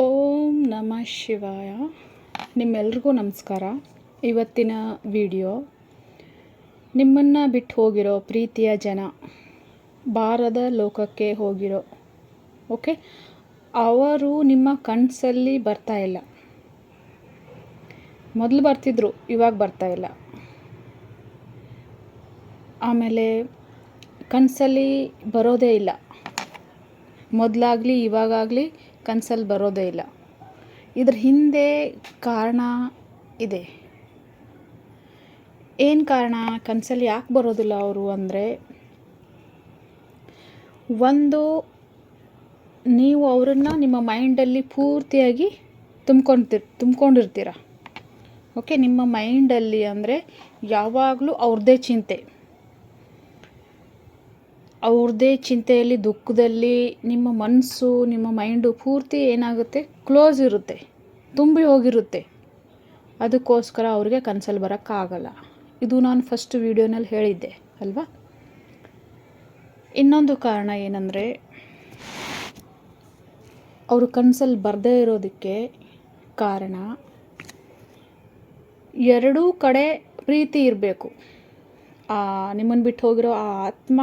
ಓಂ ನಮಃ ಶಿವಾಯ. ನಿಮ್ಮೆಲ್ರಿಗೂ ನಮಸ್ಕಾರ. ಇವತ್ತಿನ ವಿಡಿಯೋ, ನಿಮ್ಮನ್ನು ಬಿಟ್ಟು ಹೋಗಿರೋ ಪ್ರೀತಿಯ ಜನ, ಬಾರದ ಲೋಕಕ್ಕೆ ಹೋಗಿರೋ, ಓಕೆ? ಅವರು ನಿಮ್ಮ ಕನಸಲ್ಲಿ ಬರ್ತಾ ಇಲ್ಲ. ಮೊದಲು ಬರ್ತಿದ್ರು, ಇವಾಗ ಬರ್ತಾ ಇಲ್ಲ. ಆಮೇಲೆ ಕನಸಲ್ಲಿ ಬರೋದೇ ಇಲ್ಲ. ಮೊದಲಾಗಲಿ ಇವಾಗಲಿ ಕನಸಲ್ಲಿ ಬರೋದೇ ಇಲ್ಲ. ಇದ್ರ ಹಿಂದೆ ಕಾರಣ ಇದೆ. ಏನು ಕಾರಣ? ಕನಸಲ್ಲಿ ಯಾಕೆ ಬರೋದಿಲ್ಲ ಅವರು ಅಂದರೆ, ಒಂದು ನೀವು ಅವರನ್ನು ನಿಮ್ಮ ಮೈಂಡಲ್ಲಿ ಪೂರ್ತಿಯಾಗಿ ತುಂಬ್ಕೊಂತಿರ್ ತುಂಬ್ಕೊಂಡಿರ್ತೀರ. ಓಕೆ, ನಿಮ್ಮ ಮೈಂಡಲ್ಲಿ ಅಂದರೆ ಯಾವಾಗಲೂ ಅವ್ರದ್ದೇ ಚಿಂತೆ. ಅವ್ರದ್ದೇ ಚಿಂತೆಯಲ್ಲಿ, ದುಃಖದಲ್ಲಿ ನಿಮ್ಮ ಮನಸ್ಸು ನಿಮ್ಮ ಮೈಂಡು ಪೂರ್ತಿ ಏನಾಗುತ್ತೆ? ಕ್ಲೋಸ್ ಇರುತ್ತೆ, ತುಂಬಿ ಹೋಗಿರುತ್ತೆ. ಅದಕ್ಕೋಸ್ಕರ ಅವ್ರಿಗೆ ಕನಸಲ್ಲಿ ಬರೋಕ್ಕಾಗಲ್ಲ. ಇದು ನಾನು ಫಸ್ಟ್ ವೀಡಿಯೋನಲ್ಲಿ ಹೇಳಿದ್ದೆ, ಅಲ್ವಾ? ಇನ್ನೊಂದು ಕಾರಣ ಏನಂದರೆ, ಅವರು ಕನಸಲ್ಲಿ ಬರದೇ ಇರೋದಕ್ಕೆ ಕಾರಣ, ಎರಡೂ ಕಡೆ ಪ್ರೀತಿ ಇರಬೇಕು. ನಿಮ್ಮನ್ನು ಬಿಟ್ಟು ಹೋಗಿರೋ ಆ ಆತ್ಮ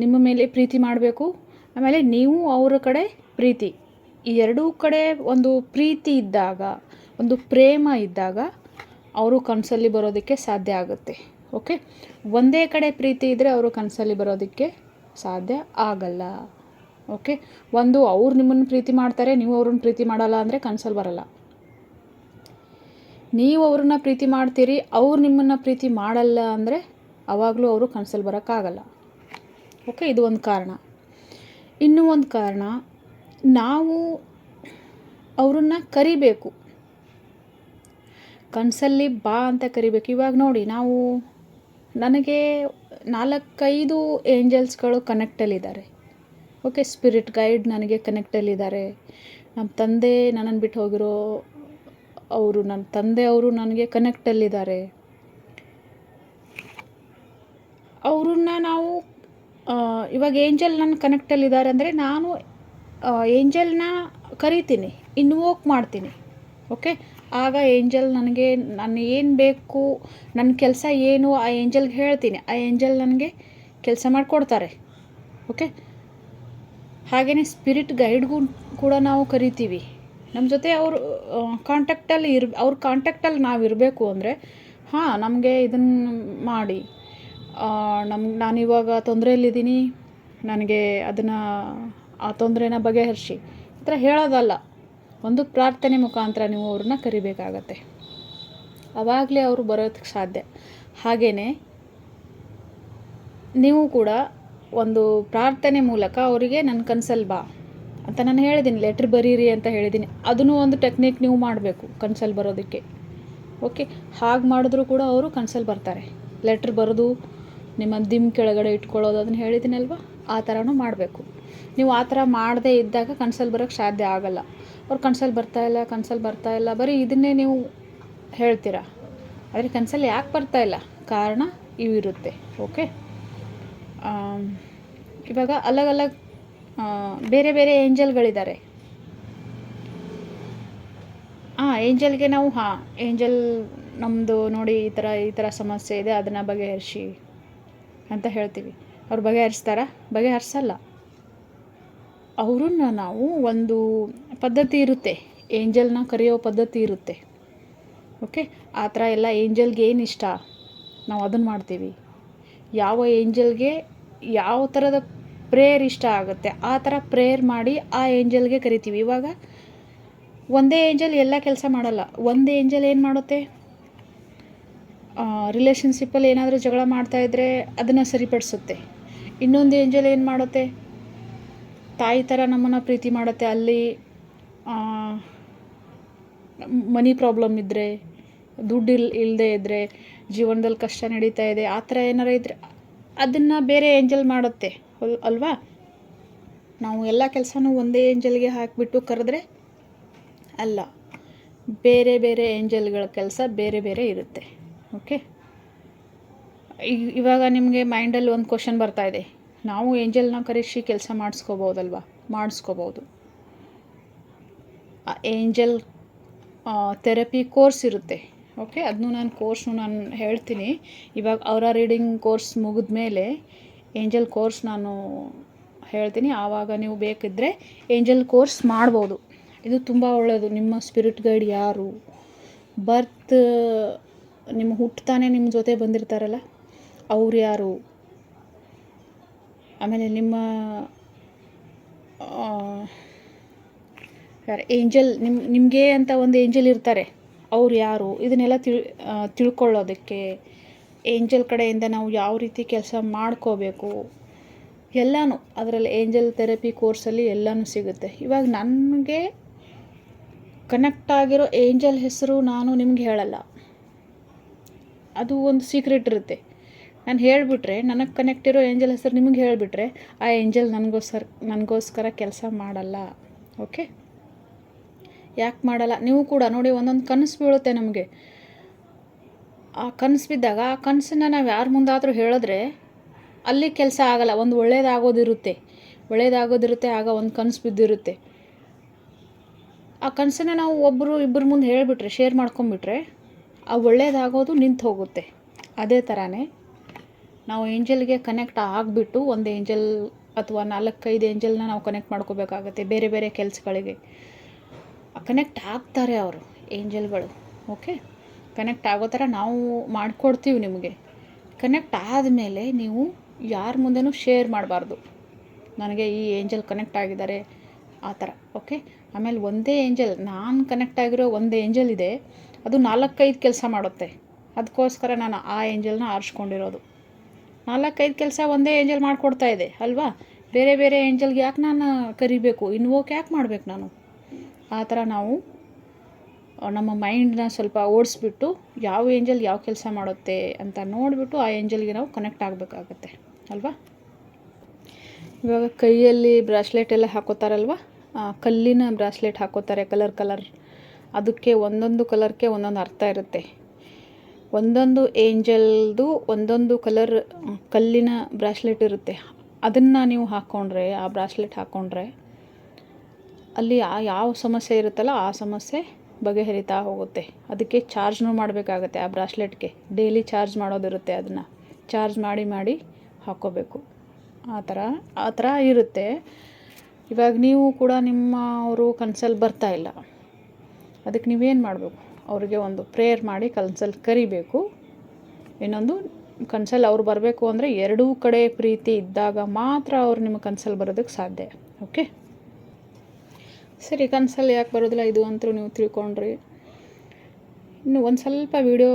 ನಿಮ್ಮ ಮೇಲೆ ಪ್ರೀತಿ ಮಾಡಬೇಕು. ಆಮೇಲೆ ನೀವು ಅವರ ಕಡೆ ಪ್ರೀತಿ. ಈ ಎರಡೂ ಕಡೆ ಒಂದು ಪ್ರೀತಿ ಇದ್ದಾಗ, ಒಂದು ಪ್ರೇಮ ಇದ್ದಾಗ ಅವರು ಕನಸಲ್ಲಿ ಬರೋದಕ್ಕೆ ಸಾಧ್ಯ ಆಗುತ್ತೆ. ಓಕೆ ಒಂದೇ ಕಡೆ ಪ್ರೀತಿ ಇದ್ದರೆ ಅವರು ಕನಸಲ್ಲಿ ಬರೋದಕ್ಕೆ ಸಾಧ್ಯ ಆಗಲ್ಲ. ಓಕೆ ಒಂದು ಅವ್ರು ನಿಮ್ಮನ್ನು ಪ್ರೀತಿ ಮಾಡ್ತಾರೆ, ನೀವು ಅವ್ರನ್ನ ಪ್ರೀತಿ ಮಾಡಲ್ಲ ಅಂದರೆ ಕನಸಲ್ಲಿ ಬರಲ್ಲ. ನೀವು ಅವ್ರನ್ನ ಪ್ರೀತಿ ಮಾಡ್ತೀರಿ, ಅವ್ರು ನಿಮ್ಮನ್ನು ಪ್ರೀತಿ ಮಾಡಲ್ಲ ಅಂದರೆ ಅವಾಗಲೂ ಅವರು ಕನಸಲ್ಲಿ ಬರೋಕ್ಕಾಗಲ್ಲ. ಓಕೆ, ಇದು ಒಂದು ಕಾರಣ. ಇನ್ನೂ ಒಂದು ಕಾರಣ, ನಾವು ಅವರನ್ನು ಕರಿಬೇಕು. ಕನಸಲ್ಲಿ ಬಾ ಅಂತ ಕರಿಬೇಕು. ಇವಾಗ ನೋಡಿ, ನಾವು ನನಗೆ ನಾಲ್ಕೈದು ಏಂಜಲ್ಸ್ಗಳು ಕನೆಕ್ಟಲ್ಲಿದ್ದಾರೆ ಓಕೆ ಸ್ಪಿರಿಟ್ ಗೈಡ್ ನನಗೆ ಕನೆಕ್ಟಲ್ಲಿದ್ದಾರೆ ನಮ್ಮ ತಂದೆ ನನ್ನನ್ನು ಬಿಟ್ಟು ಹೋಗಿರೋ ಅವರು ನನ್ನ ತಂದೆ ಅವರು ನನಗೆ ಕನೆಕ್ಟಲ್ಲಿದ್ದಾರೆ ಅವ್ರನ್ನ ನಾವು ಇವಾಗ ಏಂಜಲ್ ನನ್ನ ಕನೆಕ್ಟಲ್ಲಿದ್ದಾರೆ ಅಂದರೆ ನಾನು ಏಂಜಲ್ನ ಕರಿತೀನಿ ಇನ್ವೋಕ್ ಮಾಡ್ತೀನಿ ಓಕೆ ಆಗ ಏಂಜಲ್ ನನಗೆ, ನಾನು ಏನು ಬೇಕು ನನ್ನ ಕೆಲಸ ಏನು, ಆ ಏಂಜಲ್ಗೆ ಹೇಳ್ತೀನಿ, ಆ ಏಂಜಲ್ ನನಗೆ ಕೆಲಸ ಮಾಡಿಕೊಡ್ತಾರೆ ಓಕೆ ಹಾಗೆಯೇ ಸ್ಪಿರಿಟ್ ಗೈಡ್ಗೂ ಕೂಡ ನಾವು ಕರಿತೀವಿ. ನಮ್ಮ ಜೊತೆ ಅವರು ಕಾಂಟ್ಯಾಕ್ಟಲ್ಲಿ ಇರ್, ಅವ್ರ ಕಾಂಟ್ಯಾಕ್ಟಲ್ಲಿ ನಾವು ಇರಬೇಕು ಅಂದರೆ, ಹಾಂ, ನಮಗೆ ಇದನ್ನು ಮಾಡಿ. ನಮ್ಗೆ ನಾನಿವಾಗ ತೊಂದರೆಯಲ್ಲಿದ್ದೀನಿ. ನನಗೆ ಅದನ್ನು, ಆ ತೊಂದರೆನ ಬಗೆಹರಿಸಿ. ಈ ಥರ ಹೇಳೋದಲ್ಲ. ಒಂದು ಪ್ರಾರ್ಥನೆ ಮುಖಾಂತರ ನೀವು ಅವ್ರನ್ನ ಕರಿಬೇಕಾಗತ್ತೆ. ಆವಾಗಲೇ ಅವರು ಬರೋದಕ್ಕೆ ಸಾಧ್ಯ. ಹಾಗೆಯೇ ನೀವು ಕೂಡ ಒಂದು ಪ್ರಾರ್ಥನೆ ಮೂಲಕ ಅವರಿಗೆ ನನ್ನ ಕನ್ಸಲ್ ಬಾ ಅಂತ ನಾನು ಹೇಳಿದ್ದೀನಿ ಲೆಟ್ರ್ ಬರೀರಿ ಅಂತ ಹೇಳಿದ್ದೀನಿ ಅದನ್ನು ಒಂದು ಟೆಕ್ನಿಕ್ ನೀವು ಮಾಡಬೇಕು ಕನ್ಸಲ್ ಬರೋದಕ್ಕೆ. ಓಕೆ? ಹಾಗೆ ಮಾಡಿದ್ರೂ ಕೂಡ ಅವರು ಕನ್ಸಲ್ ಬರ್ತಾರೆ. ಲೆಟ್ರ್ ಬರೆದು ನಿಮ್ಮ ದಿಮ್ ಕೆಳಗಡೆ ಇಟ್ಕೊಳ್ಳೋದು ಅದನ್ನು ಹೇಳಿದ್ದೀನಲ್ವ? ಆ ಥರನೂ ಮಾಡಬೇಕು. ನೀವು ಆ ಥರ ಮಾಡದೇ ಇದ್ದಾಗ ಕನ್ಸಲ್ಲಿ ಬರೋಕ್ಕೆ ಸಾಧ್ಯ ಆಗಲ್ಲ. ಅವ್ರು ಕನ್ಸಲ್ಲಿ ಬರ್ತಾಯಿಲ್ಲ ಕನ್ಸಲ್ಲಿ ಬರ್ತಾಯಿಲ್ಲ ಬರೀ ಇದನ್ನೇ ನೀವು ಹೇಳ್ತೀರಾ? ಆದರೆ ಕನ್ಸಲ್ಲಿ ಯಾಕೆ ಬರ್ತಾ ಇಲ್ಲ? ಕಾರಣ ಇವಿರುತ್ತೆ, ಓಕೆ? ಇವಾಗ ಅಲಗ್ ಅಲಗ್ ಬೇರೆ ಬೇರೆ ಏಂಜಲ್ಗಳಿದ್ದಾರೆ. ಹಾಂ ಏಂಜಲ್ಗೆ ನಾವು, ಹಾಂ, ಏಂಜಲ್ ನಮ್ಮದು ನೋಡಿ ಈ ಥರ ಈ ಥರ ಸಮಸ್ಯೆ ಇದೆ, ಅದನ್ನು ಬಗೆಹರಿಸಿ ಅಂತ ಹೇಳ್ತೀವಿ. ಅವ್ರು ಬಗೆಹರಿಸ್ತಾರಾ? ಬಗೆಹರಿಸಲ್ಲ. ಅವ್ರನ್ನ ನಾವು ಒಂದು ಪದ್ಧತಿ ಇರುತ್ತೆ. ಏಂಜಲ್ನ ಕರೆಯೋ ಪದ್ಧತಿ ಇರುತ್ತೆ. ಓಕೆ? ಆ ಥರ ಎಲ್ಲ ಏಂಜಲ್ಗೆ ಏನು ಇಷ್ಟ? ನಾವು ಅದನ್ನು ಮಾಡ್ತೀವಿ. ಯಾವ ಏಂಜಲ್ಗೆ ಯಾವ ಥರದ ಪ್ರೇಯರ್ ಇಷ್ಟ ಆಗುತ್ತೆ? ಆ ಥರ ಪ್ರೇಯರ್ ಮಾಡಿ ಆ ಏಂಜಲ್ಗೆ ಕರಿತೀವಿ. ಇವಾಗ ಒಂದೇ ಏಂಜಲ್ ಎಲ್ಲ ಕೆಲಸ ಮಾಡಲ್ಲ. ಒಂದೇ ಏಂಜಲ್ ಏನು ಮಾಡುತ್ತೆ? ರಿಲೇಷನ್ಶಿಪ್ಪಲ್ಲಿ ಏನಾದರೂ ಜಗಳ ಮಾಡ್ತಾಯಿದ್ದರೆ ಅದನ್ನು ಸರಿಪಡಿಸುತ್ತೆ. ಇನ್ನೊಂದು ಏಂಜಲ್ ಏನು ಮಾಡುತ್ತೆ? ತಾಯಿ ಥರ ನಮ್ಮನ್ನು ಪ್ರೀತಿ ಮಾಡುತ್ತೆ. ಅಲ್ಲಿ ಮನಿ ಪ್ರಾಬ್ಲಮ್ ಇದ್ದರೆ ದುಡ್ಡು ಇಲ್ ಇಲ್ಲದೆ ಇದ್ದರೆ ಜೀವನದಲ್ಲಿ ಕಷ್ಟ ನಡೀತಾ ಇದೆ, ಆ ಥರ ಏನಾರು ಇದ್ದರೆ ಅದನ್ನು ಬೇರೆ ಏಂಜಲ್ ಮಾಡುತ್ತೆ. ಅಲ್, ಅಲ್ವಾ? ನಾವು ಎಲ್ಲ ಕೆಲಸನೂ ಒಂದೇ ಏಂಜಲ್ಗೆ ಹಾಕಿಬಿಟ್ಟು ಕರೆದ್ರೆ ಅಲ್ಲ. ಬೇರೆ ಬೇರೆ ಏಂಜಲ್ಗಳ ಕೆಲಸ ಬೇರೆ ಬೇರೆ ಇರುತ್ತೆ. ಓಕೆ ಇವಾಗ ನಿಮಗೆ ಮೈಂಡಲ್ಲಿ ಒಂದು ಕ್ವಶನ್ ಬರ್ತಾ ಇದೆ. ನಾವು ಏಂಜಲ್ನ ಕರೆಸಿ ಕೆಲಸ ಮಾಡಿಸ್ಕೋಬೋದಲ್ವ? ಮಾಡಿಸ್ಕೋಬೋದು. ಏಂಜಲ್ ಥೆರಪಿ ಕೋರ್ಸ್ ಇರುತ್ತೆ. ಓಕೆ ಅದನ್ನು ನಾನು ಕೋರ್ಸ್ನು ನಾನು ಹೇಳ್ತೀನಿ. ಇವಾಗ ಅವರ ರೀಡಿಂಗ್ ಕೋರ್ಸ್ ಮುಗಿದ ಮೇಲೆ ಏಂಜಲ್ ಕೋರ್ಸ್ ನಾನು ಹೇಳ್ತೀನಿ. ಆವಾಗ ನೀವು ಬೇಕಿದ್ದರೆ ಏಂಜಲ್ ಕೋರ್ಸ್ ಮಾಡ್ಬೋದು. ಇದು ತುಂಬ ಒಳ್ಳೆಯದು ನಿಮ್ಮ ಸ್ಪಿರಿಟ್ ಗೈಡ್ ಯಾರು? ಬರ್ತ್ ನಿಮ್ಮ ಹುಟ್ಟುತ್ತಾನೆ ನಿಮ್ಮ ಜೊತೆ ಬಂದಿರ್ತಾರಲ್ಲ, ಅವ್ರು ಯಾರು? ಆಮೇಲೆ ನಿಮ್ಮ ಯಾರು, ಏಂಜಲ್ ನಿಮ್ಮ ನಿಮಗೆ ಅಂತ ಒಂದು ಏಂಜಲ್ ಇರ್ತಾರೆ, ಅವ್ರು ಯಾರು? ಇದನ್ನೆಲ್ಲ ತಿಳ್ ತಿಳ್ಕೊಳ್ಳೋದಕ್ಕೆ ಏಂಜಲ್ ಕಡೆಯಿಂದ ನಾವು ಯಾವ ರೀತಿ ಕೆಲಸ ಮಾಡ್ಕೋಬೇಕು? ಎಲ್ಲನೂ, ಅದರಲ್ಲಿ ಏಂಜಲ್ ಥೆರಪಿ ಕೋರ್ಸಲ್ಲಿ ಎಲ್ಲನೂ ಸಿಗುತ್ತೆ. ಇವಾಗ ನನಗೆ ಕನೆಕ್ಟ್ ಆಗಿರೋ ಏಂಜಲ್ ಹೆಸರು ನಾನು ನಿಮ್ಗೆ ಹೇಳಲ್ಲ. ಅದು ಒಂದು ಸೀಕ್ರೆಟ್ ಇರುತ್ತೆ. ನಾನು ಹೇಳಿಬಿಟ್ರೆ, ನನಗೆ ಕನೆಕ್ಟ್ ಇರೋ ಏಂಜಲ್ ಹೆಸರು ನಿಮಗೆ ಹೇಳಿಬಿಟ್ರೆ, ಆ ಏಂಜಲ್ ನನಗೋಸ್ಕರ ನನಗೋಸ್ಕರ ಕೆಲಸ ಮಾಡಲ್ಲ ಓಕೆ ಯಾಕೆ ಮಾಡಲ್ಲ? ನೀವು ಕೂಡ ನೋಡಿ ಒಂದೊಂದು ಕನಸು ಬೀಳುತ್ತೆ ನಮಗೆ. ಆ ಕನಸು ಬಿದ್ದಾಗ, ಆ ಕನಸನ್ನು ನಾವು ಯಾರ ಮುಂದಾದರೂ ಹೇಳಿದ್ರೆ, ಅಲ್ಲಿ ಕೆಲಸ ಆಗಲ್ಲ. ಒಂದು ಒಳ್ಳೇದಾಗೋದಿರುತ್ತೆ. ಒಳ್ಳೇದಾಗೋದಿರುತ್ತೆ, ಆಗ ಒಂದು ಕನಸು ಬಿದ್ದಿರುತ್ತೆ. ಆ ಕನಸನ್ನ ನಾವು ಒಬ್ಬರು ಇಬ್ಬರ ಮುಂದೆ ಹೇಳಿಬಿಟ್ರೆ ಶೇರ್ ಮಾಡ್ಕೊಂಬಿಟ್ರೆ ಆ ಒಳ್ಳೇದಾಗೋದು ನಿಂತು ಹೋಗುತ್ತೆ. ಅದೇ ಥರನೇ ನಾವು ಏಂಜಲ್ಗೆ ಕನೆಕ್ಟ್ ಆಗಿಬಿಟ್ಟು ಒಂದು ಏಂಜಲ್ ಅಥವಾ ನಾಲ್ಕೈದು ಏಂಜಲ್ನ ನಾವು ಕನೆಕ್ಟ್ ಮಾಡ್ಕೋಬೇಕಾಗತ್ತೆ ಬೇರೆ ಬೇರೆ ಕೆಲಸಗಳಿಗೆ. ಕನೆಕ್ಟ್ ಆಗ್ತಾರೆ ಅವರು, ಏಂಜಲ್ಗಳು ಓಕೆ ಕನೆಕ್ಟ್ ಆಗೋ ಥರ ನಾವು ಮಾಡಿಕೊಡ್ತೀವಿ ನಿಮಗೆ. ಕನೆಕ್ಟ್ ಆದಮೇಲೆ ನೀವು ಯಾರ ಮುಂದೆನೂ ಶೇರ್ ಮಾಡಬಾರ್ದು. ನನಗೆ ಈ ಏಂಜಲ್ ಕನೆಕ್ಟ್ ಆಗಿದ್ದಾರೆ, ಆ ಥರ ಓಕೆ ಆಮೇಲೆ ಒಂದೇ ಏಂಜಲ್, ನಾನು ಕನೆಕ್ಟ್ ಆಗಿರೋ ಒಂದು ಏಂಜಲ್ ಇದೆ ಅದು ನಾಲ್ಕೈದು ಕೆಲಸ ಮಾಡುತ್ತೆ. ಅದಕ್ಕೋಸ್ಕರ ನಾನು ಆ ಏಂಜಲ್ನ ಆರಿಸ್ಕೊಂಡಿರೋದು. ನಾಲ್ಕೈದು ಕೆಲಸ ಒಂದೇ ಏಂಜಲ್ ಮಾಡಿಕೊಡ್ತಾ ಇದೆ, ಅಲ್ವಾ? ಬೇರೆ ಬೇರೆ ಏಂಜಲ್ಗೆ ಯಾಕೆ ನಾನು ಕರಿಬೇಕು? ಇನ್ವೋಕ್ ಯಾಕೆ ಮಾಡಬೇಕು ನಾನು? ಆ ಥರ ನಾವು ನಮ್ಮ ಮೈಂಡ್ನ ಸ್ವಲ್ಪ ಓಡಿಸ್ಬಿಟ್ಟು ಯಾವ ಏಂಜಲ್ ಯಾವ ಕೆಲಸ ಮಾಡುತ್ತೆ ಅಂತ ನೋಡಿಬಿಟ್ಟು ಆ ಏಂಜಲ್ಗೆ ನಾವು ಕನೆಕ್ಟ್ ಆಗಬೇಕಾಗತ್ತೆ, ಅಲ್ವಾ? ಇವಾಗ ಕೈಯಲ್ಲಿ ಬ್ರಾಸ್ಲೆಟ್ ಎಲ್ಲ ಹಾಕೋತಾರಲ್ವ? ಕಲ್ಲಿನ ಬ್ರಾಸ್ಲೆಟ್ ಹಾಕೋತಾರೆ, ಕಲರ್ ಕಲರ್. ಅದಕ್ಕೆ ಒಂದೊಂದು ಕಲರ್ಗೆ ಒಂದೊಂದು ಅರ್ಥ ಇರುತ್ತೆ. ಒಂದೊಂದು ಏಂಜಲ್ದು ಒಂದೊಂದು ಕಲರ್, ಕಲ್ಲಿನ ಬ್ರಾಸ್ಲೆಟ್ ಇರುತ್ತೆ. ಅದನ್ನು ನೀವು ಹಾಕ್ಕೊಂಡ್ರೆ ಆ ಬ್ರಾಸ್ಲೆಟ್ ಹಾಕ್ಕೊಂಡ್ರೆ ಅಲ್ಲಿ ಆ ಯಾವ ಸಮಸ್ಯೆ ಇರುತ್ತಲ್ಲ ಆ ಸಮಸ್ಯೆ ಬಗೆಹರಿತಾ ಹೋಗುತ್ತೆ. ಅದಕ್ಕೆ ಚಾರ್ಜ್ನೂ ಮಾಡಬೇಕಾಗುತ್ತೆ ಆ ಬ್ರಾಸ್ಲೆಟ್ಗೆ. ಡೈಲಿ ಚಾರ್ಜ್ ಮಾಡೋದಿರುತ್ತೆ ಅದನ್ನು. ಚಾರ್ಜ್ ಮಾಡಿ ಮಾಡಿ ಹಾಕ್ಕೋಬೇಕು ಆ ಥರ ಆ ಥರ ಇರುತ್ತೆ. ಇವಾಗ ನೀವು ಕೂಡ ನಿಮ್ಮ ಅವರು ಕನಸಲ್ಲಿ ಬರ್ತಾ ಇಲ್ಲ. ಅದಕ್ಕೆ ನೀವೇನು ಮಾಡಬೇಕು? ಅವ್ರಿಗೆ ಒಂದು ಪ್ರೇಯರ್ ಮಾಡಿ ಕನ್ಸಲ್ಲಿ ಕರಿಬೇಕು. ಇನ್ನೊಂದು, ಕನ್ಸಲ್ಲಿ ಅವ್ರು ಬರಬೇಕು ಅಂದರೆ ಎರಡೂ ಕಡೆ ಪ್ರೀತಿ ಇದ್ದಾಗ ಮಾತ್ರ ಅವ್ರು ನಿಮ್ಮ ಕನ್ಸಲ್ಲಿ ಬರೋದಕ್ಕೆ ಸಾಧ್ಯ. ಓಕೆ ಸರಿ, ಕನ್ಸಲ್ಲಿ ಯಾಕೆ ಬರೋದಿಲ್ಲ? ಇದು ಅಂತೂ ನೀವು ತಿಳ್ಕೊಂಡ್ರಿ. ಇನ್ನು ಒಂದು ಸ್ವಲ್ಪ ವಿಡಿಯೋ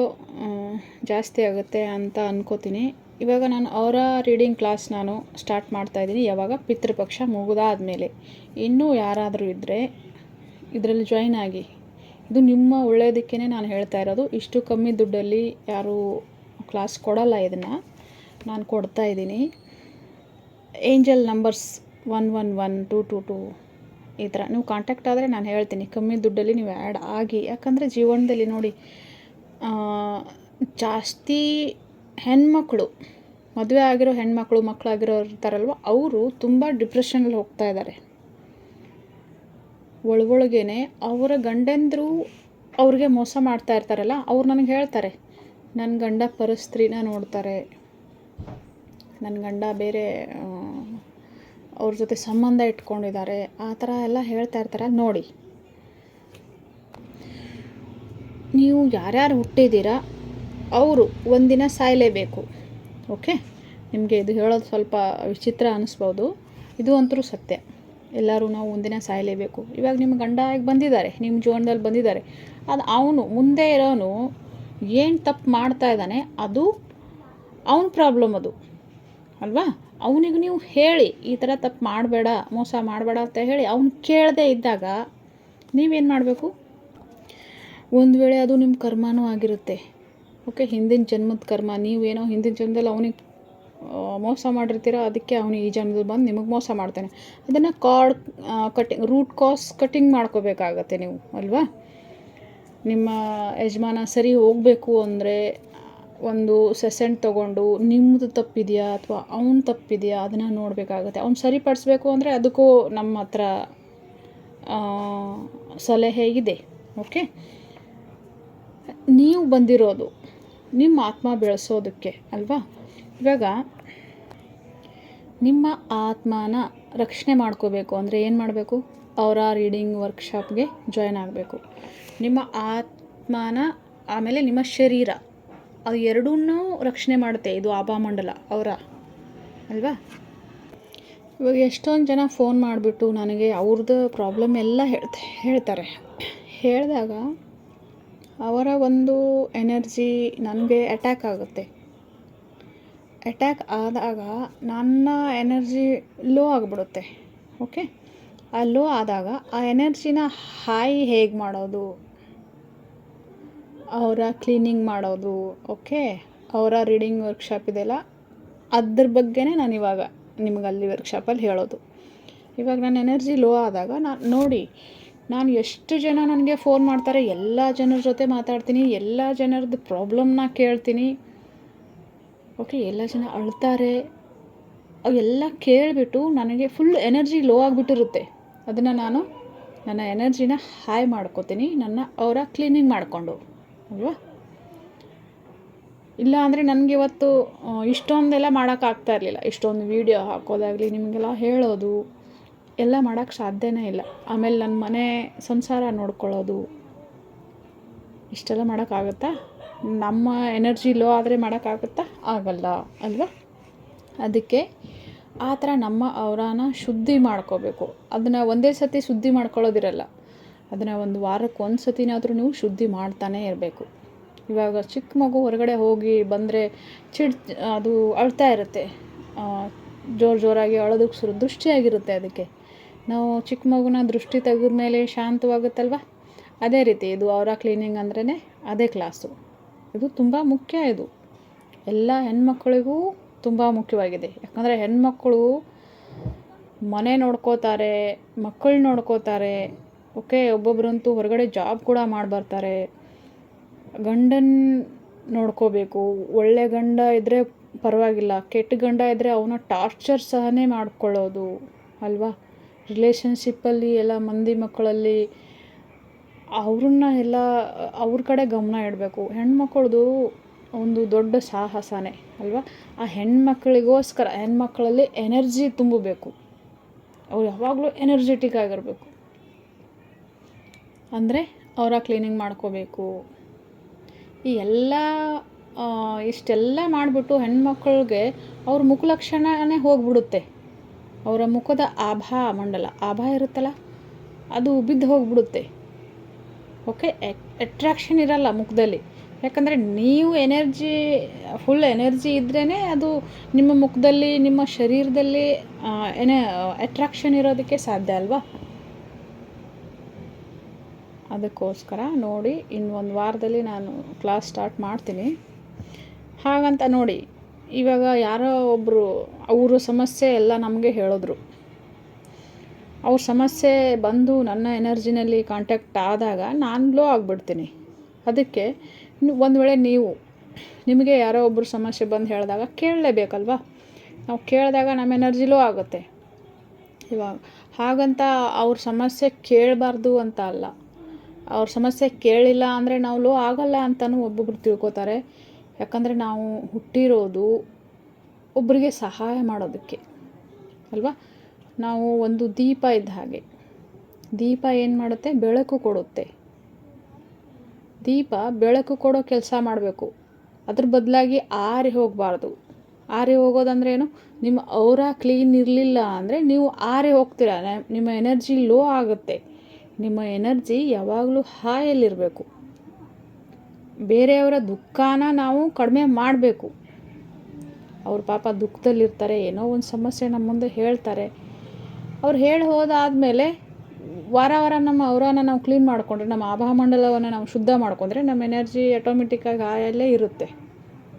ಜಾಸ್ತಿ ಆಗುತ್ತೆ ಅಂತ ಅಂದ್ಕೋತೀನಿ ಇವಾಗ ನಾನು ಅವರ ರೀಡಿಂಗ್ ಕ್ಲಾಸ್ ನಾನು ಸ್ಟಾರ್ಟ್ ಮಾಡ್ತಾ ಇದ್ದೀನಿ. ಯಾವಾಗ? ಪಿತೃಪಕ್ಷ ಮುಗಿದಾದ್ಮೇಲೆ. ಇನ್ನೂ ಯಾರಾದರೂ ಇದ್ದರೆ ಇದರಲ್ಲಿ ಜಾಯ್ನ್ ಆಗಿ. ಇದು ನಿಮ್ಮ ಒಳ್ಳೆಯದಕ್ಕೇ ನಾನು ಹೇಳ್ತಾ ಇರೋದು. ಇಷ್ಟು ಕಮ್ಮಿ ದುಡ್ಡಲ್ಲಿ ಯಾರೂ ಕ್ಲಾಸ್ ಕೊಡಲ್ಲ ಇದನ್ನು. ನಾನು ಕೊಡ್ತಾ ಇದ್ದೀನಿ. Angel numbers one one one two two two ಈ ಥರ ನೀವು ಕಾಂಟ್ಯಾಕ್ಟ್ ಆದರೆ ನಾನು ಹೇಳ್ತೀನಿ. ಕಮ್ಮಿ ದುಡ್ಡಲ್ಲಿ ನೀವು ಆ್ಯಡ್ ಆಗಿ. ಯಾಕಂದರೆ ಜೀವನದಲ್ಲಿ ನೋಡಿ ಜಾಸ್ತಿ ಹೆಣ್ಮಕ್ಳು, ಮದುವೆ ಆಗಿರೋ ಹೆಣ್ಮಕ್ಳು ಮಕ್ಕಳಾಗಿರೋ ಇರ್ತಾರಲ್ವ, ಅವರು ತುಂಬ ಡಿಪ್ರೆಷನಲ್ಲಿ ಹೋಗ್ತಾ ಇದ್ದಾರೆ. ಒಳಗೊಳಗೇನೆ ಅವರ ಗಂಡಂದರು ಅವ್ರಿಗೆ ಮೋಸ ಮಾಡ್ತಾ ಇರ್ತಾರಲ್ಲ, ಅವ್ರು ನನಗೆ ಹೇಳ್ತಾರೆ ನನ್ನ ಗಂಡ ಪರಸ್ತ್ರೀನ ನೋಡ್ತಾರೆ. ನನ್ನ ಗಂಡ ಬೇರೆ ಅವ್ರ ಜೊತೆ ಸಂಬಂಧ ಇಟ್ಕೊಂಡಿದ್ದಾರೆ. ಆ ಥರ ಎಲ್ಲ ಹೇಳ್ತಾ ಇರ್ತಾರೆ. ನೋಡಿ, ನೀವು ಯಾರ್ಯಾರು ಹುಟ್ಟಿದ್ದೀರಾ, ಅವರು ಒಂದಿನ ಸಾಯಲೇಬೇಕು. ಓಕೆ? ನಿಮಗೆ ಇದು ಹೇಳೋದು ಸ್ವಲ್ಪ ವಿಚಿತ್ರ ಅನ್ನಿಸ್ಬೋದು ಇದು ಅಂತರೂ ಸತ್ಯ. ಎಲ್ಲರೂ ನಾವು ಒಂದಿನ ಸಾಯಲೇಬೇಕು. ಇವಾಗ ನಿಮ್ಮ ಗಂಡ ಆಗಿ ಬಂದಿದ್ದಾರೆ, ನಿಮ್ಮ ಜೀವನದಲ್ಲಿ ಬಂದಿದ್ದಾರೆ. ಅದು ಅವನು ಮುಂದೆ ಇರೋನು ಏನು ತಪ್ಪು ಮಾಡ್ತಾ ಇದ್ದಾನೆ, ಅದು ಅವನ ಪ್ರಾಬ್ಲಮ್ ಅದು. ಅಲ್ವಾ? ಅವನಿಗೆ ನೀವು ಹೇಳಿ, ಈ ಥರ ತಪ್ಪು ಮಾಡಬೇಡ, ಮೋಸ ಮಾಡಬೇಡ ಅಂತ ಹೇಳಿ ಅವ್ನು ಕೇಳದೇ ಇದ್ದಾಗ ನೀವೇನು ಮಾಡಬೇಕು? ಒಂದು ವೇಳೆ ಅದು ನಿಮ್ಮ ಕರ್ಮನೂ ಆಗಿರುತ್ತೆ. ಓಕೆ, ಹಿಂದಿನ ಜನ್ಮದ ಕರ್ಮ, ನೀವೇನೋ ಹಿಂದಿನ ಜನ್ಮದಲ್ಲಿ ಅವನಿಗೆ ಮೋಸ ಮಾಡಿರ್ತೀರ, ಅದಕ್ಕೆ ಅವನು ಈ ಜನ್ಮದಲ್ಲಿ ಬಂದು ನಿಮಗೆ ಮೋಸ ಮಾಡ್ತಾನೆ. ಅದನ್ನು card cutting root cause cutting ಮಾಡ್ಕೋಬೇಕಾಗತ್ತೆ ನೀವು, ಅಲ್ವಾ? ನಿಮ್ಮ ಯಜಮಾನ ಸರಿ ಹೋಗಬೇಕು ಅಂದರೆ ಒಂದು ಸೆಸೆಂಟ್ ತೊಗೊಂಡು ನಿಮ್ಮದು ತಪ್ಪಿದೆಯಾ ಅಥವಾ ಅವ್ನು ತಪ್ಪಿದೆಯಾ ಅದನ್ನು ನೋಡಬೇಕಾಗುತ್ತೆ. ಅವ್ನು ಸರಿಪಡಿಸ್ಬೇಕು ಅಂದರೆ ಅದಕ್ಕೂ ನಮ್ಮ ಹತ್ರ ಸಲಹೆ ಇದೆ, ಓಕೆ? ನೀವು ಬಂದಿರೋದು, ನಿಮ್ಮ ಆತ್ಮ ಬೆಳೆಸೋದಕ್ಕೆ, ಅಲ್ವಾ? ಇವಾಗ ನಿಮ್ಮ ಆತ್ಮನ ರಕ್ಷಣೆ ಮಾಡ್ಕೋಬೇಕು. ಅಂದರೆ ಏನು ಮಾಡಬೇಕು? ಅವರ ರೀಡಿಂಗ್ ವರ್ಕ್ಶಾಪ್ಗೆ ಜಾಯ್ನ್ ಆಗಬೇಕು. ನಿಮ್ಮ ಆತ್ಮನ, ಆಮೇಲೆ ನಿಮ್ಮ ಶರೀರ, ಅದು ಎರಡನ್ನೂ ರಕ್ಷಣೆ ಮಾಡುತ್ತೆ. ಇದು ಆಭಾಮಂಡಲ ಅವರ, ಅಲ್ವಾ? ಇವಾಗ ಎಷ್ಟೊಂದು ಜನ ಫೋನ್ ಮಾಡಿಬಿಟ್ಟು ನನಗೆ ಅವ್ರದ್ದು ಪ್ರಾಬ್ಲಮ್ ಎಲ್ಲ ಹೇಳ್ತೆ ಹೇಳ್ತಾರೆ. ಹೇಳಿದಾಗ ಅವರ ಒಂದು ಎನರ್ಜಿ ನನಗೆ ಅಟ್ಯಾಕ್ ಆಗುತ್ತೆ. ಅಟ್ಯಾಕ್ ಆದಾಗ ನನ್ನ ಎನರ್ಜಿ ಲೋ ಆಗಿಬಿಡುತ್ತೆ, ಓಕೆ? ಆ ಲೋ ಆದಾಗ ಆ ಎನರ್ಜಿನ ಹೈ ಹೇಗೆ ಮಾಡೋದು? ಅವರ ಕ್ಲೀನಿಂಗ್ ಮಾಡೋದು, ಓಕೆ? ಅವರ ರೀಡಿಂಗ್ ವರ್ಕ್ಶಾಪ್ ಇದೆಲ್ಲ ಅದ್ರ ಬಗ್ಗೆನೇ ನಾನು ಇವಾಗ ನಿಮ್ಗೆ ಅಲ್ಲಿ ವರ್ಕ್ಶಾಪಲ್ಲಿ ಹೇಳೋದು. ಇವಾಗ ನನ್ನ ಎನರ್ಜಿ ಲೋ ಆದಾಗ ನಾನು ನೋಡಿ, ನಾನು ಎಷ್ಟು ಜನ ನನಗೆ ಫೋನ್ ಮಾಡ್ತಾರೆ, ಎಲ್ಲ ಜನರ ಜೊತೆ ಮಾತಾಡ್ತೀನಿ, ಎಲ್ಲ ಜನರದ್ದು ಪ್ರಾಬ್ಲಮ್ನ ಕೇಳ್ತೀನಿ ಓಕೆ, ಎಲ್ಲ ಜನ ಅಳ್ತಾರೆ. ಅವೆಲ್ಲ ಕೇಳಿಬಿಟ್ಟು ನನಗೆ ಫುಲ್ ಎನರ್ಜಿ ಲೋ ಆಗಿಬಿಟ್ಟಿರುತ್ತೆ. ಅದನ್ನು ನಾನು ನನ್ನ ಎನರ್ಜಿನ ಹಾಯ್ ಮಾಡ್ಕೋತೀನಿ. ನನ್ನ ಅವರ ಕ್ಲೀನಿಂಗ್ ಮಾಡಿಕೊಂಡು. ಅಲ್ವಾ? ಇಲ್ಲ ಅಂದರೆ ನನಗೆ ಇವತ್ತು ಇಷ್ಟೊಂದೆಲ್ಲ ಮಾಡೋಕ್ಕಾಗ್ತಾ ಇರಲಿಲ್ಲ. ಇಷ್ಟೊಂದು ವೀಡಿಯೋ ಹಾಕೋದಾಗಲಿ, ನಿಮಗೆಲ್ಲ ಹೇಳೋದು, ಎಲ್ಲ ಮಾಡೋಕ್ಕೆ ಸಾಧ್ಯನೇ ಇಲ್ಲ. ಆಮೇಲೆ ನನ್ನ ಮನೆ ಸಂಸಾರ ನೋಡ್ಕೊಳ್ಳೋದು, ಇಷ್ಟೆಲ್ಲ ಮಾಡೋಕ್ಕಾಗುತ್ತಾ ನಮ್ಮ ಎನರ್ಜಿ ಲೋ ಆದರೆ ಮಾಡೋಕ್ಕಾಗುತ್ತಾ? ಆಗಲ್ಲ, ಅಲ್ವಾ? ಅದಕ್ಕೆ ಆ ಥರ ನಮ್ಮ ಅವರನ್ನ ಶುದ್ಧಿ ಮಾಡ್ಕೋಬೇಕು. ಅದನ್ನು ಒಂದೇ ಸತಿ ಶುದ್ಧಿ ಮಾಡ್ಕೊಳ್ಳೋದಿರಲ್ಲ. ಅದನ್ನು ಒಂದು ವಾರಕ್ಕೆ ಒಂದು ಸತಿನಾದರೂ ನೀವು ಶುದ್ಧಿ ಮಾಡ್ತಾನೇ ಇರಬೇಕು. ಇವಾಗ ಚಿಕ್ಕ ಮಗು ಹೊರಗಡೆ ಹೋಗಿ ಬಂದರೆ ಚಿಡ್, ಅದು ಅಳ್ತಾ ಇರುತ್ತೆ. ಜೋರು ಜೋರಾಗಿ ಅಳೋದಕ್ಕೆ ಶುರು, ದೃಷ್ಟಿಯಾಗಿರುತ್ತೆ ಅದಕ್ಕೆ. ನಾವು ಚಿಕ್ಕ ಮಗುನ ದೃಷ್ಟಿ ತೆಗೆದ ಮೇಲೆ ಶಾಂತವಾಗುತ್ತಲ್ವ? ಅದೇ ರೀತಿ ಇದು ಅವರ ಕ್ಲೀನಿಂಗ್ ಅಂದ್ರೇ ಅದೇ ಕ್ಲಾಸು ಇದು ತುಂಬ ಮುಖ್ಯ ಇದು. ಎಲ್ಲ ಹೆಣ್ಮಕ್ಳಿಗೂ ತುಂಬ ಮುಖ್ಯವಾಗಿದೆ. ಯಾಕಂದರೆ ಹೆಣ್ಮಕ್ಕಳು ಮನೆ ನೋಡ್ಕೋತಾರೆ, ಮಕ್ಕಳು ನೋಡ್ಕೋತಾರೆ, ಓಕೆ ಒಬ್ಬೊಬ್ಬರಂತೂ ಹೊರಗಡೆ ಜಾಬ್ ಕೂಡ ಮಾಡಿ ಬರ್ತಾರೆ ಗಂಡನ ನೋಡ್ಕೋಬೇಕು. ಒಳ್ಳೆ ಗಂಡ ಇದ್ದರೆ ಪರವಾಗಿಲ್ಲ. ಕೆಟ್ಟ ಗಂಡ ಇದ್ದರೆ ಅವನ ಟಾರ್ಚರ್ ಸಹನೇ ಮಾಡಿಕೊಳ್ಳೋದು, ಅಲ್ವಾ? ರಿಲೇಷನ್ಶಿಪ್ಪಲ್ಲಿ ಎಲ್ಲ ಮಂದಿ ಮಕ್ಕಳಲ್ಲಿ ಅವ್ರನ್ನ ಎಲ್ಲ, ಅವ್ರ ಕಡೆ ಗಮನ ಇಡಬೇಕು. ಹೆಣ್ಮಕ್ಳದು ಒಂದು ದೊಡ್ಡ ಸಾಹಸನೇ, ಅಲ್ವಾ? ಆ ಹೆಣ್ಮಕ್ಳಿಗೋಸ್ಕರ, ಹೆಣ್ಮಕ್ಳಲ್ಲಿ ಎನರ್ಜಿ ತುಂಬಬೇಕು. ಅವ್ರು ಯಾವಾಗಲೂ ಎನರ್ಜೆಟಿಕ್ ಆಗಿರಬೇಕು. ಅಂದರೆ ಅವರ ಕ್ಲೀನಿಂಗ್ ಮಾಡ್ಕೋಬೇಕು. ಈ ಎಲ್ಲ ಇಷ್ಟೆಲ್ಲ ಮಾಡಿಬಿಟ್ಟು ಹೆಣ್ಮಕ್ಳಿಗೆ ಅವ್ರ ಮುಖಲಕ್ಷಣನೇ ಹೋಗ್ಬಿಡುತ್ತೆ. ಅವರ ಮುಖದ ಆಭಾ ಮಂಡಲ. ಆಭಾ ಇರುತ್ತಲ್ಲ, ಅದು ಬಿದ್ದು ಹೋಗ್ಬಿಡುತ್ತೆ. ಓಕೆ ಅಟ್ರ್ಯಾಕ್ಷನ್ ಇರಲ್ಲ ಮುಖದಲ್ಲಿ. ಯಾಕಂದರೆ ನೀವು ಎನರ್ಜಿ ಫುಲ್ ಎನರ್ಜಿ ಇದ್ರೇ ಅದು ನಿಮ್ಮ ಮುಖದಲ್ಲಿ, ನಿಮ್ಮ ಶರೀರದಲ್ಲಿ ಏನ ಅಟ್ರಾಕ್ಷನ್ ಇರೋದಕ್ಕೆ ಸಾಧ್ಯ ಅಲ್ವಾ? ಅದಕ್ಕೋಸ್ಕರ ನೋಡಿ, ಇನ್ನೊಂದು ವಾರದಲ್ಲಿ ನಾನು ಕ್ಲಾಸ್ ಸ್ಟಾರ್ಟ್ ಮಾಡ್ತೀನಿ. ಹಾಗಂತ ನೋಡಿ, ಇವಾಗ ಯಾರೋ ಒಬ್ಬರು ಅವರು ಸಮಸ್ಯೆ ಎಲ್ಲ ನಮಗೆ ಹೇಳಿದ್ರು. ಅವ್ರ ಸಮಸ್ಯೆ ಬಂದು ನನ್ನ ಎನರ್ಜಿನಲ್ಲಿ ಕಾಂಟ್ಯಾಕ್ಟ್ ಆದಾಗ ನಾನು ಲೋ ಆಗಿಬಿಡ್ತೀನಿ. ಅದಕ್ಕೆ ಒಂದು ವೇಳೆ ನೀವು, ನಿಮಗೆ ಯಾರೋ ಒಬ್ಬರು ಸಮಸ್ಯೆ ಬಂದು ಹೇಳಿದಾಗ ಕೇಳಲೇಬೇಕಲ್ವಾ? ನಾವು ಕೇಳಿದಾಗ ನಮ್ಮ ಎನರ್ಜಿ ಲೋ ಆಗುತ್ತೆ. ಇವಾಗ, ಹಾಗಂತ ಅವ್ರ ಸಮಸ್ಯೆ ಕೇಳಬಾರ್ದು ಅಂತ ಅಲ್ಲ. ಅವ್ರ ಸಮಸ್ಯೆ ಕೇಳಿಲ್ಲ ಅಂದರೆ ನಾವು ಲೋ ಆಗಲ್ಲ ಅಂತಲೂ ಒಬ್ಬೊಬ್ರು ತಿಳ್ಕೊತಾರೆ. ಯಾಕಂದರೆ ನಾವು ಹುಟ್ಟಿರೋದು ಒಬ್ಬರಿಗೆ ಸಹಾಯ ಮಾಡೋದಕ್ಕೆ. ಅಲ್ವಾ? ನಾವು ಒಂದು ದೀಪ ಇದ್ದ ಹಾಗೆ. ದೀಪ ಏನು ಮಾಡುತ್ತೆ? ಬೆಳಕು ಕೊಡುತ್ತೆ. ದೀಪ ಬೆಳಕು ಕೊಡೋ ಕೆಲಸ ಮಾಡಬೇಕು. ಅದ್ರ ಬದಲಾಗಿ ಆರಿ ಹೋಗಬಾರ್ದು. ಆರಿ ಹೋಗೋದಂದ್ರೆ ಏನು? ನಿಮ್ಮ ಔರ ಕ್ಲೀನ್ ಇರಲಿಲ್ಲ ಅಂದರೆ ನೀವು ಆರಿ ಹೋಗ್ತೀರ. ನಿಮ್ಮ ಎನರ್ಜಿ ಲೋ ಆಗುತ್ತೆ. ನಿಮ್ಮ ಎನರ್ಜಿ ಯಾವಾಗಲೂ ಹಾಯಲ್ಲಿರಬೇಕು. ಬೇರೆಯವರ ದುಃಖನ ನಾವು ಕಡಿಮೆ ಮಾಡಬೇಕು. ಅವ್ರ ಪಾಪ ದುಃಖದಲ್ಲಿರ್ತಾರೆ. ಏನೋ ಒಂದು ಸಮಸ್ಯೆ ನಮ್ಮ ಮುಂದೆ ಹೇಳ್ತಾರೆ. ಅವ್ರು ಹೇಳಿ ಹೋದಾದಮೇಲೆ ವಾರ ವಾರ ನಮ್ಮ ಅವರನ್ನು ನಾವು ಕ್ಲೀನ್ ಮಾಡಿಕೊಂಡ್ರೆ, ನಮ್ಮ ಆಭಾಮಂಡಲವನ್ನು ನಾವು ಶುದ್ಧ ಮಾಡ್ಕೊಂಡ್ರೆ ನಮ್ಮ ಎನರ್ಜಿ ಆಟೋಮೆಟಿಕ್ಕಾಗಿ ಆಯಲ್ಲೇ ಇರುತ್ತೆ.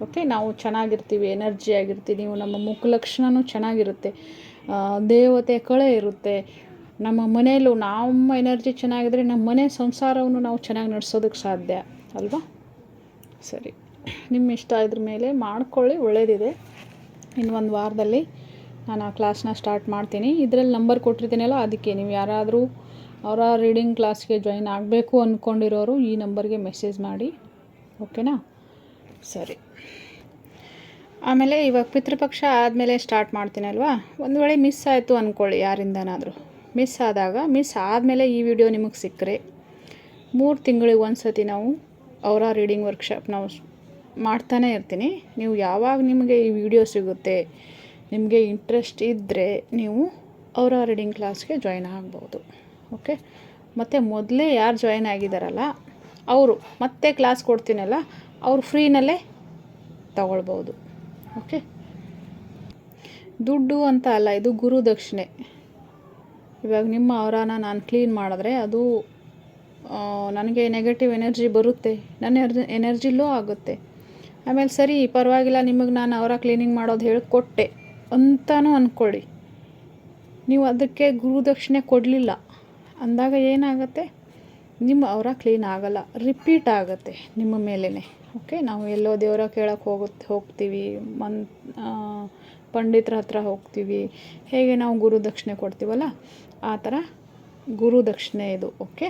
ಓಕೆ ನಾವು ಚೆನ್ನಾಗಿರ್ತೀವಿ ಎನರ್ಜಿ ಆಗಿರ್ತೀವಿ, ನೀವು ನಮ್ಮ ಮುಖ ಲಕ್ಷಣವೂ ಚೆನ್ನಾಗಿರುತ್ತೆ. ದೇವತೆ ಕಳೆ ಇರುತ್ತೆ. ನಮ್ಮ ಮನೆಯಲ್ಲೂ ನಮ್ಮ ಎನರ್ಜಿ ಚೆನ್ನಾಗಿದ್ರೆ ನಮ್ಮ ಮನೆ ಸಂಸಾರವನ್ನು ನಾವು ಚೆನ್ನಾಗಿ ನಡೆಸೋದಕ್ಕೆ ಸಾಧ್ಯ, ಅಲ್ವಾ? ಸರಿ. ನಿಮ್ಮ ಇಷ್ಟ ಇದ್ರ ಮೇಲೆ ಮಾಡ್ಕೊಳ್ಳಿ ಒಳ್ಳೆಯದಿದೆ ಇನ್ನು ಒಂದು ವಾರದಲ್ಲಿ ನಾನು ಆ ಕ್ಲಾಸ್ನ ಸ್ಟಾರ್ಟ್ ಮಾಡ್ತೀನಿ. ಇದರಲ್ಲಿ ನಂಬರ್ ಕೊಟ್ಟಿರ್ತೀನಲ್ಲ, ಅದಕ್ಕೆ ನೀವು ಯಾರಾದರೂ ಅವರ ರೀಡಿಂಗ್ ಕ್ಲಾಸ್ಗೆ ಜಾಯಿನ್ ಆಗಬೇಕು ಅಂದ್ಕೊಂಡಿರೋರು ಈ ನಂಬರ್ಗೆ ಮೆಸೇಜ್ ಮಾಡಿ. ಓಕೆನಾ ಸರಿ. ಆಮೇಲೆ ಇವಾಗ ಪಿತೃಪಕ್ಷ ಆದಮೇಲೆ ಸ್ಟಾರ್ಟ್ ಮಾಡ್ತೀನಲ್ವಾ? ಒಂದು ವೇಳೆ ಮಿಸ್ ಆಯಿತು ಅಂದ್ಕೊಳ್ಳಿ ಯಾರಿಂದನಾದರೂ. ಮಿಸ್ ಆದಾಗ ಮಿಸ್ ಆದಮೇಲೆ ಈ ವಿಡಿಯೋ ನಿಮಗೆ ಸಿಕ್ಕರೆ ಮೂರು ತಿಂಗಳಿಗೆ ಒಂದು ಸತಿ ನಾವು ಅವರ ರೀಡಿಂಗ್ ವರ್ಕ್ಶಾಪ್ ನಾವು ಮಾಡ್ತಾನೇ ಇರ್ತೀನಿ. ನೀವು ಯಾವಾಗ ನಿಮಗೆ ಈ ವಿಡಿಯೋ ಸಿಗುತ್ತೆ ನಿಮಗೆ ಇಂಟ್ರೆಸ್ಟ್ ಇದ್ದರೆ ನೀವು ಅವರ ರೀಡಿಂಗ್ ಕ್ಲಾಸ್ಗೆ ಜಾಯ್ನ್ ಆಗ್ಬೋದು. ಓಕೆ ಮತ್ತು ಮೊದಲೇ ಯಾರು ಜಾಯ್ನ್ ಆಗಿದ್ದಾರಲ್ಲ ಅವರು ಮತ್ತೆ ಕ್ಲಾಸ್ ಕೊಡ್ತೀನಲ್ಲ, ಅವರು ಫ್ರೀನಲ್ಲೇ ತಗೊಳ್ಬೋದು. ಓಕೆ ದುಡ್ಡು ಅಂತ ಅಲ್ಲ, ಇದು ಗುರು ದಕ್ಷಿಣೆ. ಇವಾಗ ನಿಮ್ಮ ಅವರಾನ ನಾನು ಕ್ಲೀನ್ ಮಾಡಿದ್ರೆ ಅದು ನನಗೆ ನೆಗೆಟಿವ್ ಎನರ್ಜಿ ಬರುತ್ತೆ. ನನ್ನ ಎನರ್ಜಿ ಲೋ ಆಗುತ್ತೆ. ಆಮೇಲೆ ಸರಿ, ಪರವಾಗಿಲ್ಲ, ನಿಮಗೆ ನಾನು ಅವರ ಕ್ಲೀನಿಂಗ್ ಮಾಡೋದು ಹೇಳಿಕೊಟ್ಟೆ. ಅಂತಲೂ ಅಂದ್ಕೊಳ್ಳಿ ನೀವು ಅದಕ್ಕೆ ಗುರುದಕ್ಷಿಣೆ ಕೊಡಲಿಲ್ಲ. ಅಂದಾಗ ಏನಾಗುತ್ತೆ? ನಿಮ್ಮ ಅವರ ಕ್ಲೀನ್ ಆಗಲ್ಲ. ರಿಪೀಟ್ ಆಗುತ್ತೆ ನಿಮ್ಮ ಮೇಲೇ ಓಕೆ ನಾವು ಎಲ್ಲೋ ದೇವರ ಕೇಳೋಕ್ಕೆ ಹೋಗುತ್ತೆ ಹೋಗ್ತೀವಿ. ಮನ್ ಪಂಡಿತರ ಹತ್ರ ಹೋಗ್ತೀವಿ. ಹೇಗೆ ನಾವು ಗುರುದಕ್ಷಿಣೆ ಕೊಡ್ತೀವಲ್ಲ? ಆ ಥರ ಗುರುದಕ್ಷಿಣೆ ಇದು. ಓಕೆ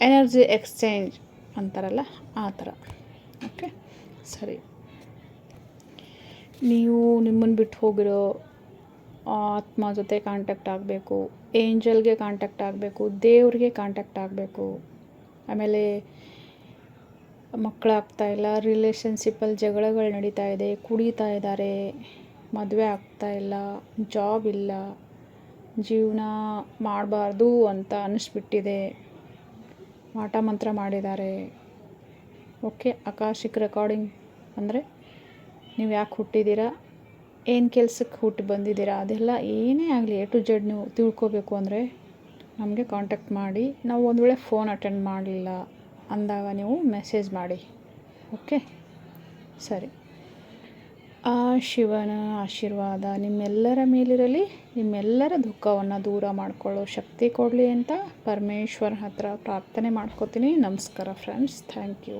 ಎನರ್ಜಿ ಎಕ್ಸ್ಚೇಂಜ್ ಅಂತಾರಲ್ಲ? ಆ ಥರ. ಓಕೆ ಸರಿ. ನೀವು ನಿಮ್ಮನ್ನು ಬಿಟ್ಟು ಹೋಗಿರೋ ಆತ್ಮ ಜೊತೆ ಕಾಂಟ್ಯಾಕ್ಟ್ ಆಗಬೇಕು ಏಂಜಲ್ಗೆ ಕಾಂಟ್ಯಾಕ್ಟ್ ಆಗಬೇಕು, ದೇವ್ರಿಗೆ ಕಾಂಟ್ಯಾಕ್ಟ್ ಆಗಬೇಕು. ಆಮೇಲೆ ಮಕ್ಕಳಾಗ್ತಾ ಇಲ್ಲ ರಿಲೇಷನ್ಶಿಪ್ಪಲ್ಲಿ ಜಗಳಗಳು ನಡೀತಾ ಇದೆ, ಕುಡಿತಾ ಇದ್ದಾರೆ, ಮದುವೆ ಆಗ್ತಾ ಇಲ್ಲ ಜಾಬ್ ಇಲ್ಲ, ಜೀವನ ಮಾಡಬಾರ್ದು ಅಂತ ಅನ್ನಿಸ್ಬಿಟ್ಟಿದೆ ಮಾಟ ಮಂತ್ರ ಮಾಡಿದ್ದಾರೆ. ಓಕೆ ಆಕಾಶಿಕ್ ರೆಕಾರ್ಡಿಂಗ್ ಅಂದರೆ ನೀವು ಯಾಕೆ ಹುಟ್ಟಿದ್ದೀರಾ? ಏನು ಕೆಲ್ಸಕ್ಕೆ ಹುಟ್ಟಿ ಬಂದಿದ್ದೀರಾ? ಅದೆಲ್ಲ ಏನೇ ಆಗಲಿ ಎ ಟು ಜೆಡ್ ನೀವು ತಿಳ್ಕೊಬೇಕು ಅಂದರೆ ನಮಗೆ ಕಾಂಟ್ಯಾಕ್ಟ್ ಮಾಡಿ. ನಾವು ಒಂದು ವೇಳೆ ಫೋನ್ ಅಟೆಂಡ್ ಮಾಡಲಿಲ್ಲ ಅಂದಾಗ ನೀವು ಮೆಸೇಜ್ ಮಾಡಿ. ಓಕೆ ಸರಿ. ಆ ಶಿವನ ಆಶೀರ್ವಾದ ನಿಮ್ಮೆಲ್ಲರ ಮೇಲಿರಲಿ, ನಿಮ್ಮೆಲ್ಲರ ದುಃಖವನ್ನು ದೂರ ಮಾಡಿಕೊಳ್ಳೋ ಶಕ್ತಿ ಕೊಡಲಿ ಅಂತ ಪರಮೇಶ್ವರ ಹತ್ರ ಪ್ರಾರ್ಥನೆ ಮಾಡ್ಕೋತೀನಿ. ನಮಸ್ಕಾರ ಫ್ರೆಂಡ್ಸ್ ಥ್ಯಾಂಕ್ ಯು